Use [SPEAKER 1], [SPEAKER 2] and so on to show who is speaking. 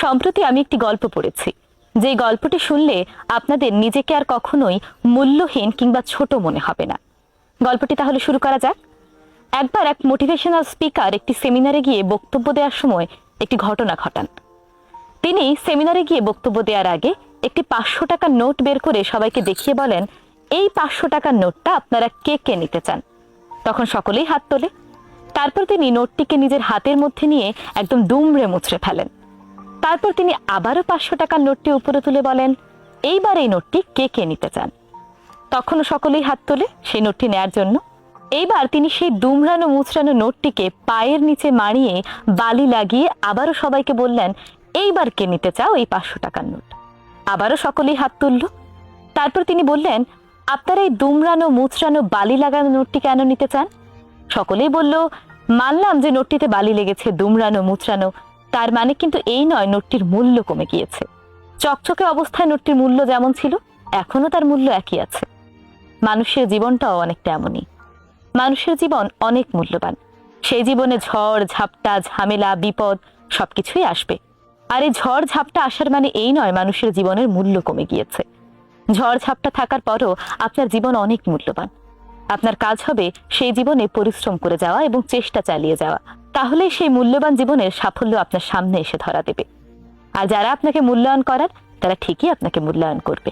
[SPEAKER 1] সম্প্রতি আমি একটি গল্প পড়েছি। যে গল্পটি শুনলে আপনাদের নিজেকে আর কখনোই মূল্যহীন কিংবা ছোট মনে হবে না। গল্পটি তাহলে শুরু করা যাক। একবার এক মোটিভেশনাল স্পিকার একটি সেমিনারে গিয়ে বক্তব্য দেওয়ার সময় একটি ঘটনা ঘটান। তিনি সেমিনারে গিয়ে বক্তব্য দেওয়ার আগে একটি পাঁচশো টাকার নোট বের করে সবাইকে দেখিয়ে বলেন, এই পাঁচশো টাকার নোটটা আপনারা কে কে নিতে চান? তখন সকলেই হাত তোলে। তারপর তিনি নোটটিকে নিজের হাতের মধ্যে নিয়ে একদম দুমড়ে মুচড়ে ফেলেন। তারপর তিনি আবারও পাঁচশো টাকার নোটটি উপরে তুলে বলেন, এইবার এই নোটটি কে কে নিতে চান? তখনও সকলেই হাত তোলে সেই নোটটি নেয়ার জন্য। এইবার তিনি সেই দুমড়ানো মুচড়ানো নোটটিকে পায়ের নিচে মারিয়ে বালি লাগিয়ে আবারও সবাইকে বললেন, এইবার কে নিতে চাও এই পাঁচশো টাকার নোট? আবারও সকলেই হাত তুলল। তারপর তিনি বললেন, আপনারা এই দুমড়ানো মুচড়ানো বালি লাগানো নোটটি কেন নিতে চান? সকলেই বলল, মানলাম যে নোটটিতে বালি লেগেছে দুমড়ানো মুচড়ানো তার মানে কিন্তু এই নয় নোটটির মূল্য কমে গিয়েছে। চকচকে অবস্থায় নোটটির মূল্য যেমন ছিল এখনও তার মূল্য একই আছে। মানুষের জীবনটাও অনেকটা এমনই। মানুষের জীবন অনেক মূল্যবান। সেই জীবনে ঝড়, ঝাপটা, ঝামেলা, বিপদ সবকিছুই আসবে। আর এই ঝড়, ঝাপটা আসার মানে এই নয় মানুষের জীবনের মূল্য কমে গিয়েছে। ঝড়, ঝাপটা থাকার পরও আপনার জীবন অনেক মূল্যবান। আপনার কাজ হবে সেই জীবনে পরিশ্রম করে যাওয়া এবং চেষ্টা চালিয়ে যাওয়া। তাহলে সেই মূল্যবান জীবনের সাফল্য আপনার সামনে এসে ধরা দেবে। আর যারা আপনাকে মূল্যায়ন করার, তারা ঠিকই আপনাকে মূল্যায়ন করবে।